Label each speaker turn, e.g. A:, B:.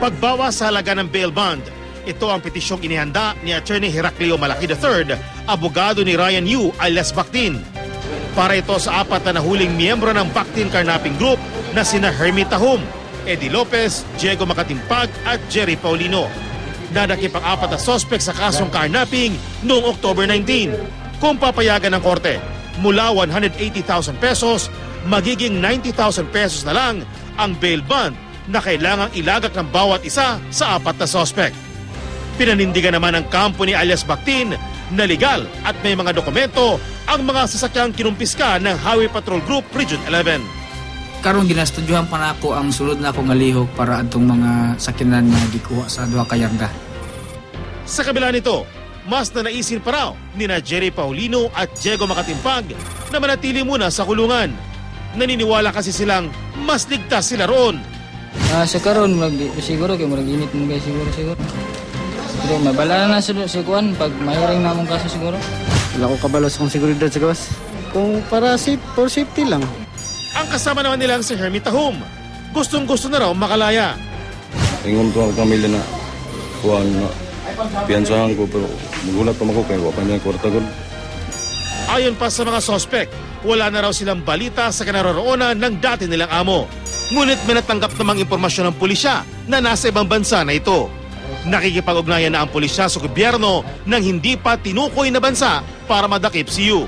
A: Pagbawas sa halaga ng bail bond. Ito ang petisyong inihanda ni Attorney Heraclio Malaki III, abogado ni Ryan Yu alias Bactin. Para ito sa apat na nahuling miyembro ng Bactin Carnapping Group na sina Hermie Tahum, Eddie Lopez, Diego Makatimpag at Jerry Paulino. Nadakip ang apat na sospek sa kasong carnapping noong October 19. Kung papayagan ng korte, mula 180,000 pesos, magiging 90,000 pesos na lang ang bail bond na kailangang ilagak ng bawat isa sa apat na sospek. Pinanindigan naman ng kampo ni alias Bactin na legal at may mga dokumento ang mga sasakyang kinumpiska ng Highway Patrol Group Region 11.
B: karon ginastudyohan pa nako ang sulod na akong galihok para adtong mga sakinan nga gikuha sa duha ka yarda.
A: Sa kabila nito, mas na naisin pa raw ni na Jerry Paulino at Diego Makatimpag na manatili muna sa kulungan. Naniniwala kasi silang mas ligtas sila roon.
C: Ah, sa karon mag siguro kay murag init mo guys siguro siguro. Pero mabala na sa sa kuan pag mahiring na mong kaso siguro.
D: Wala ko kabalo sa kong seguridad sa gawas. Kung para safe, for safety lang.
A: Ang kasama naman nilang si Hermie Tahum. Gustong gusto na raw makalaya.
E: Ingon ko ang pamilya na kuhan na piyansahan ko pero magulat pa ako kaya wapa niya kwarta ko.
A: Ayon pa sa mga sospek, wala na raw silang balita sa kinaroroonan ng dati nilang amo. Ngunit may natanggap namang impormasyon ng pulisya na nasa ibang bansa na ito. Nakikipag-ugnayan na ang pulisya sa gobyerno ng hindi pa tinukoy na bansa para madakip si Yu.